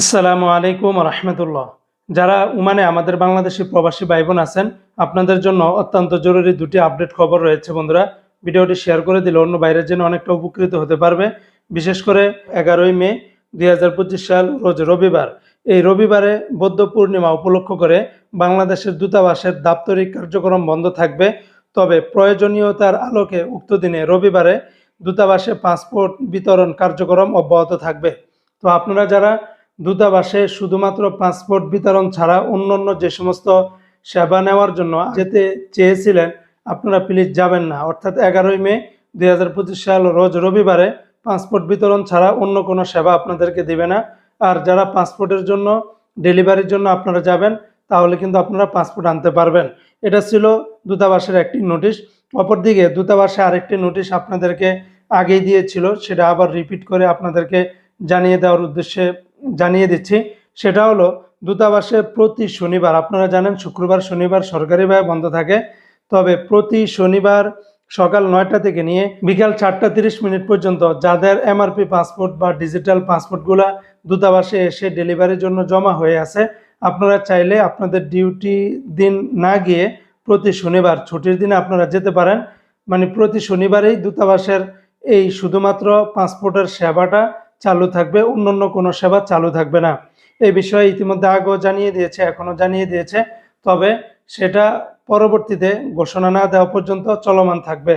আসসালামু আলাইকুম রহমতুল্লাহ। যারা উমানে আমাদের বাংলাদেশি প্রবাসী ভাই বোন আছেন, আপনাদের জন্য অত্যন্ত জরুরি দুটি আপডেট খবর রয়েছে বন্ধুরা। ভিডিওটি শেয়ার করে দিলে অন্য বাইরের জন্য অনেকটা উপকৃত হতে পারবে। বিশেষ করে এগারোই মে দু হাজার পঁচিশ সাল, রোজ রবিবার। এই রবিবারে বৌদ্ধ পূর্ণিমা উপলক্ষ করে বাংলাদেশের দূতাবাসের দাপ্তরিক কার্যক্রম বন্ধ থাকবে। তবে প্রয়োজনীয়তার আলোকে উক্ত দিনে রবিবারে দূতাবাসে পাসপোর্ট বিতরণ কার্যক্রম অব্যাহত থাকবে। তো আপনারা যারা দূতাবাসে শুধুমাত্র পাসপোর্ট বিতরণ ছাড়া অন্যান্য যে সমস্ত সেবা নেওয়ার জন্য যেতে চেয়েছিলেন, আপনারা প্লিজ যাবেন না। অর্থাৎ এগারোই মে দু হাজার পঁচিশ সাল রোজ রবিবারে পাসপোর্ট বিতরণ ছাড়া অন্য কোনো সেবা আপনাদেরকে দিবে না। আর যারা পাসপোর্টের জন্য, ডেলিভারির জন্য আপনারা যাবেন, তাহলে কিন্তু আপনারা পাসপোর্ট আনতে পারবেন। এটা ছিল দূতাবাসের একটি নোটিশ। অপরদিকে দূতাবাসে আরেকটি নোটিশ আপনাদেরকে আগেই দিয়েছিল, সেটা আবার রিপিট করে আপনাদেরকে জানিয়ে দেওয়ার উদ্দেশ্যে জানিয়ে দিচ্ছি, সেটা হলো দূতাবাসে প্রতি শনিবার, আপনারা জানেন শুক্রবার, শনিবার সরকারিভাবে বন্ধ থাকে, তবে প্রতি শনিবার সকাল নয়টা থেকে নিয়ে বিকাল চারটা তিরিশ মিনিট পর্যন্ত যাদের এমআরপি পাসপোর্ট বা ডিজিটাল পাসপোর্টগুলা দূতাবাসে এসে ডেলিভারির জন্য জমা হয়ে আছে, আপনারা চাইলে আপনাদের ডিউটি দিন না গিয়ে প্রতি শনিবার, ছুটির দিনে আপনারা যেতে পারেন। মানে প্রতি শনিবারেই দূতাবাসের এই শুধুমাত্র পাসপোর্টের সেবাটা চালু থাকবে, অন্যান্য কোনো সেবা চালু থাকবে না। এই বিষয়ে ইতিমধ্যে আগেও জানিয়ে দিয়েছে, এখনও জানিয়ে দিয়েছে। তবে সেটা পরবর্তীতে ঘোষণা না দেওয়া পর্যন্ত চলমান থাকবে।